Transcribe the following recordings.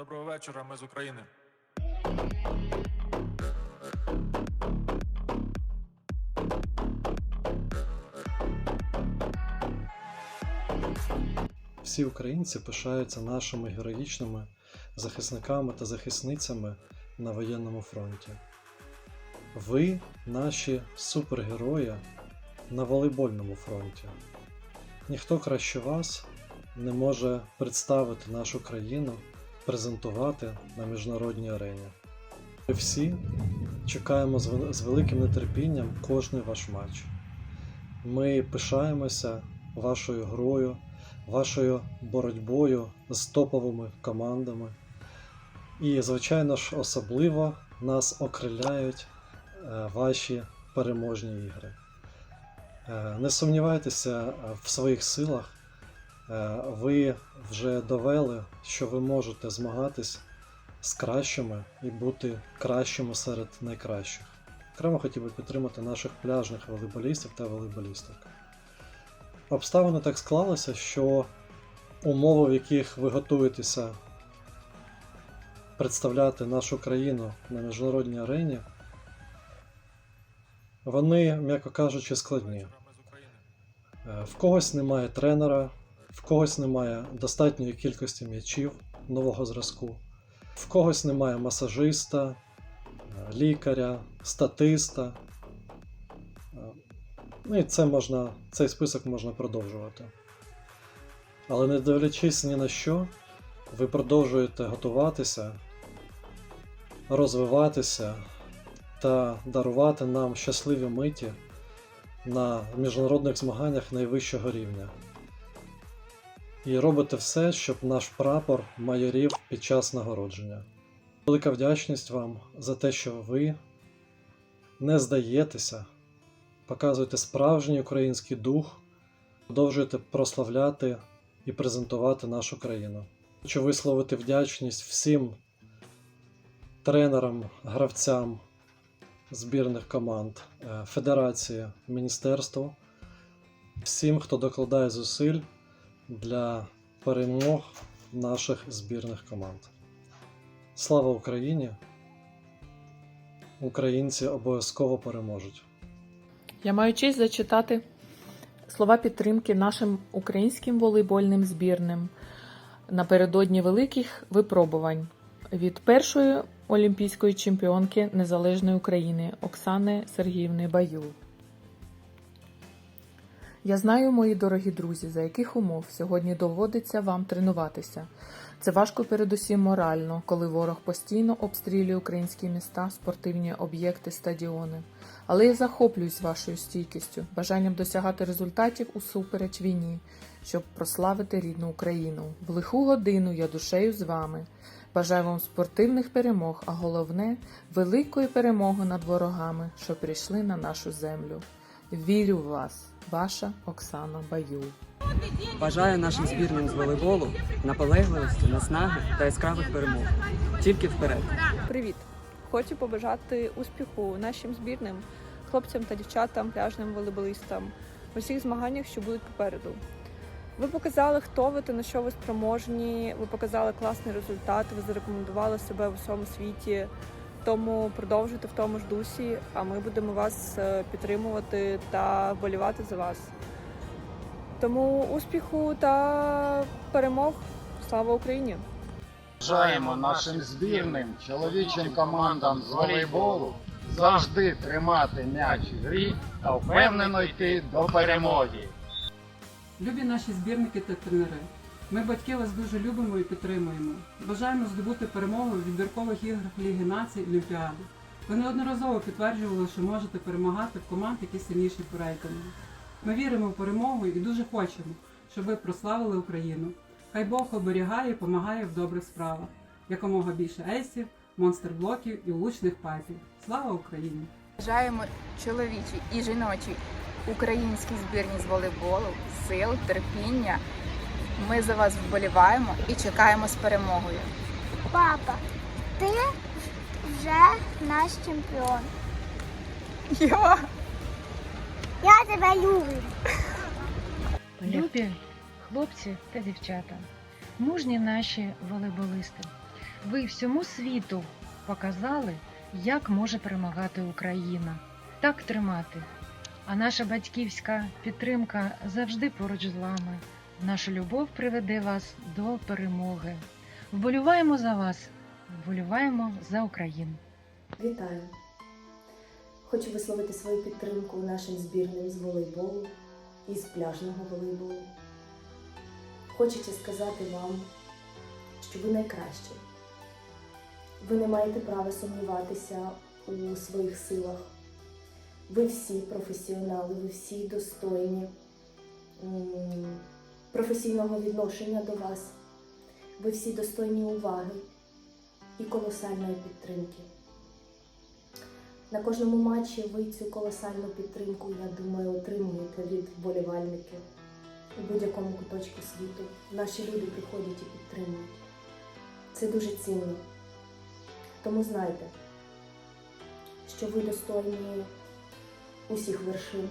Доброго вечора, ми з України. Всі українці пишаються нашими героїчними захисниками та захисницями на воєнному фронті. Ви наші супергерої на волейбольному фронті. Ніхто краще вас не може представити нашу країну, презентувати на міжнародній арені. Ми всі чекаємо з великим нетерпінням кожний ваш матч. Ми пишаємося вашою грою, вашою боротьбою з топовими командами. І, звичайно ж, особливо нас окриляють е, ваші переможні ігри. Е, Не сумнівайтеся в своїх силах. Е, Ви вже довели, що ви можете змагатись з кращими і бути кращими серед найкращих. Окремо хотів би підтримати наших пляжних волейболістів та волейболісток. Обставини так склалися, що умови, в яких ви готуєтеся представляти нашу країну на міжнародній арені, вони, м'яко кажучи, складні. Е, В когось немає тренера, в когось немає достатньої кількості м'ячів нового зразку, в когось немає масажиста, е, лікаря, статиста. Е, Ну і це можна, цей список можна продовжувати. Але не дивлячись ні на що, ви продовжуєте готуватися, розвиватися та дарувати нам щасливі миті на міжнародних змаганнях найвищого рівня. І робите все, щоб наш прапор майорів під час нагородження. Велика вдячність вам за те, що ви не здаєтеся, показуєте справжній український дух, продовжуєте прославляти і презентувати нашу країну. Хочу висловити вдячність всім тренерам, гравцям збірних команд, е, федерації, міністерству, всім, хто докладає зусиль для перемог наших збірних команд. Слава Україні! Українці обов'язково переможуть! Я маю честь зачитати слова підтримки нашим українським волейбольним збірним напередодні великих випробувань від першої олімпійської чемпіонки Незалежної України Оксани Сергіївни Баюл. Я знаю, мої дорогі друзі, за яких умов сьогодні доводиться вам тренуватися. Це важко передусім морально, коли ворог постійно обстрілює українські міста, спортивні об'єкти, стадіони. Але я захоплююсь вашою стійкістю, бажанням досягати результатів усупереч війні, щоб прославити рідну Україну. В лиху годину я душею з вами. Бажаю вам спортивних перемог, а головне великої перемоги над ворогами, що прийшли на нашу землю. Вірю в вас, ваша Оксана Баюл. Бажаю нашим збірним з волейболу наполегливості, наснаги та яскравих перемог. Тільки вперед! Привіт! Хочу побажати успіху нашим збірним хлопцям та дівчатам, пляжним волейболістам в усіх змаганнях, що будуть попереду. Ви показали, хто ви та на що ви спроможні. Ви показали класний результат. Ви зарекомендували себе в усьому світі. Тому продовжуйте в тому ж дусі, а ми будемо вас е, підтримувати та вболівати за вас. Тому успіху та перемог! Слава Україні! Бажаємо нашим збірним чоловічим командам з волейболу завжди тримати м'яч в грі та впевнено йти до перемоги. Любі наші збірники та тренери. Ми батьки вас дуже любимо і підтримуємо. Бажаємо здобути перемогу в відбіркових іграх Ліги націй Олімпіади. Ви неодноразово підтверджували, що можете перемагати в команд, які сильніші по рейтингу. Ми віримо в перемогу і дуже хочемо, щоб ви прославили Україну. Хай Бог оберігає і допомагає в добрих справах. Якомога більше ейсів, монстр-блоків і влучних патів. Слава Україні! Бажаємо чоловічій і жіночій українській збірні з волейболу, сил, терпіння. Ми за вас вболіваємо і чекаємо з перемогою. Папа, ти вже наш чемпіон. Йо! Я тебе люблю. Любі хлопці та дівчата, мужні наші волейболисти. Ви всьому світу показали, як може перемагати Україна. Так тримати. А наша батьківська підтримка завжди поруч з вами. Наша любов приведе вас до перемоги. Вболіваємо за вас, вболіваємо за Україну. Вітаю! Хочу висловити свою підтримку нашим збірним з волейболу і з пляжного волейболу. Хочеться сказати вам, що ви найкращі. Ви не маєте права сумніватися у своїх силах. Ви всі професіонали, ви всі достойні професійного відношення до вас. Ви всі достойні уваги і колосальної підтримки. На кожному матчі ви цю колосальну підтримку, я думаю, отримуєте від вболівальників у будь-якому куточку світу. Наші люди приходять і підтримують. Це дуже цінно. Тому знайте, що ви достойні усіх вершин,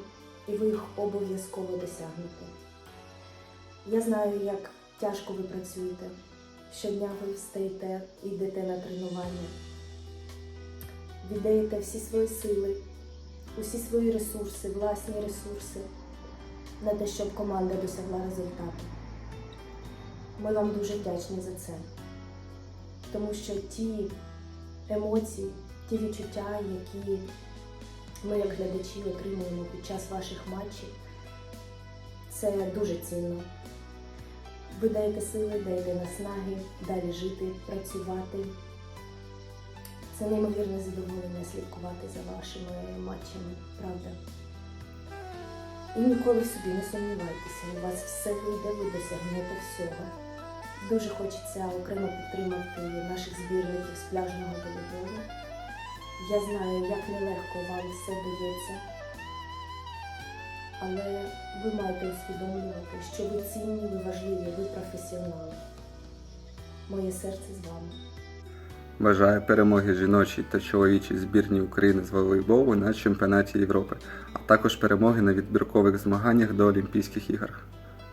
і ви їх обов'язково досягнете. Я знаю, як тяжко ви працюєте. Щодня ви встаєте і йдете на тренування віддаєте всі свої сили, усі свої ресурси, власні ресурси на те, щоб команда досягла результату. Ми вам дуже вдячні за це, тому що ті емоції, ті відчуття, які ми, як глядачі, отримуємо під час ваших матчів, це дуже цінно. Ви даєте сили, даєте наснаги далі жити, працювати. Це неймовірне задоволення слідкувати за вашими матчами, правда. І ніколи в собі не сумнівайтеся, у вас все вийде, ви досягнете всього. Дуже хочеться окремо підтримати наших збірників з пляжного волейболу. Я знаю, як нелегко вам все дається, але ви маєте усвідомлювати, що ви цінні, ви важливі, ви професіонали. Моє серце з вами. Бажаю перемоги жіночій та чоловічій збірні України з волейболу на чемпіонаті Європи, а також перемоги на відбіркових змаганнях до Олімпійських ігор.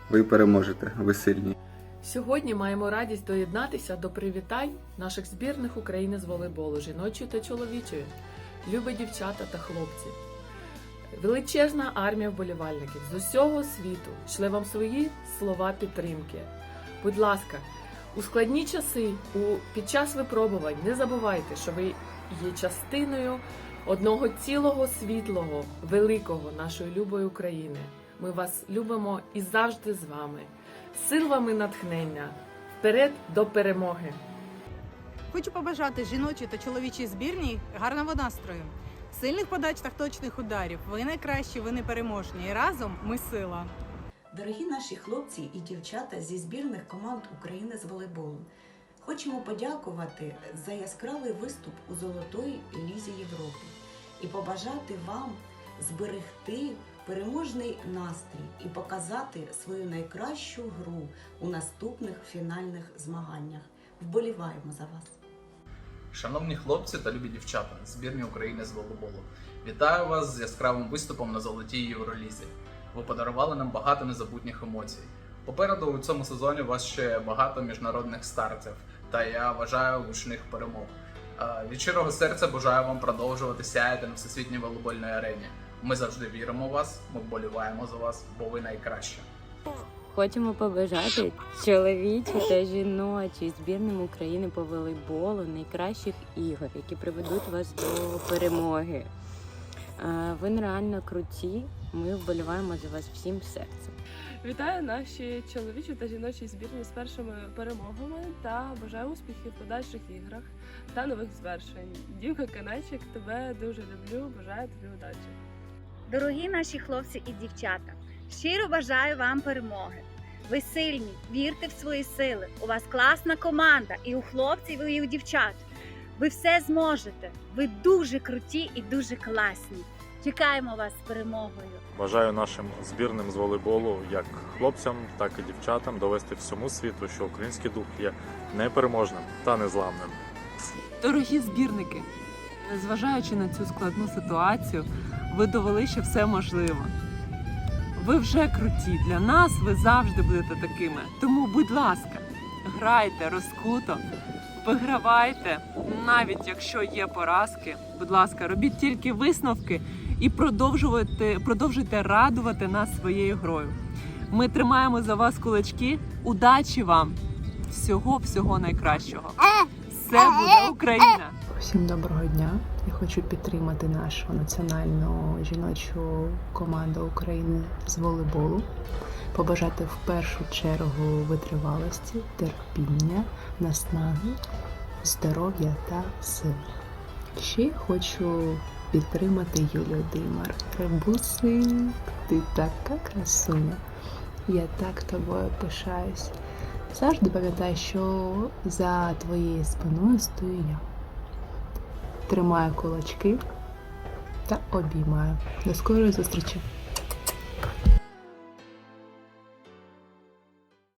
Ви переможете, ви сильні. Сьогодні маємо радість доєднатися до привітань наших збірних України з волейболу, жіночої та чоловічої, любі дівчата та хлопці. Величезна армія вболівальників з усього світу шле вам свої слова підтримки. Будь ласка, у складні часи, у, під час випробувань не забувайте, що ви є частиною одного цілого світлого, великого нашої любої України. Ми вас любимо і завжди з вами. Сил вам і натхнення! Вперед до перемоги! Хочу побажати жіночій та чоловічій збірній гарного настрою, сильних подач та точних ударів. Ви найкращі, ви непереможні. І разом ми сила. Дорогі наші хлопці і дівчата зі збірних команд України з волейболу. Хочемо подякувати за яскравий виступ у Золотої Лізі Європи і побажати вам зберегти переможний настрій і показати свою найкращу гру у наступних фінальних змаганнях. Вболіваємо за вас! Шановні хлопці та любі дівчата, збірні України з волейболу. Вітаю вас з яскравим виступом на золотій Євролізі. Ви подарували нам багато незабутніх емоцій. Попереду у цьому сезоні у вас ще багато міжнародних стартів, та я вважаю гучних перемог. Е, Від щирого серця бажаю вам продовжувати сяяти на всесвітній волейбольній арені. Ми завжди віримо в вас, ми вболіваємо за вас, бо ви найкращі. Хочемо побажати чоловічій та жіночій збірним України по волейболу найкращих ігор, які приведуть вас до перемоги. Ви нереально круті. Ми вболіваємо за вас всім серцем. Вітаю наші чоловічі та жіночі збірні з першими перемогами та бажаю успіхів в подальших іграх та нових звершень. Дівка Канечик, тебе дуже люблю, бажаю тобі удачі. Дорогі наші хлопці і дівчата, щиро бажаю вам перемоги. Ви сильні, вірте в свої сили. У вас класна команда, і у хлопців, і у дівчат. Ви все зможете. Ви дуже круті і дуже класні. Чекаємо вас з перемогою. Бажаю нашим збірним з волейболу, як хлопцям, так і дівчатам, довести всьому світу, що український дух є непереможним та незламним. Дорогі збірники, незважаючи на цю складну ситуацію, ви довели, що все можливо. Ви вже круті для нас, ви завжди будете такими. Тому, будь ласка, грайте розкуто, вигравайте, навіть якщо є поразки. Будь ласка, робіть тільки висновки і продовжуйте, продовжуйте радувати нас своєю грою. Ми тримаємо за вас кулачки. Удачі вам! Всього всього найкращого! Все буде Україна! Всім доброго дня! Я хочу підтримати нашу національну жіночу команду України з волейболу, побажати в першу чергу витривалості, терпіння, наснаги, здоров'я та сил. Ще хочу підтримати Юлію Димар. Ребусик, ти така красуня. Я так тобою пишаюсь. Завжди пам'ятай, що за твоєю спиною стою я. Тримаю кулачки та обіймаю. До скорої зустрічі!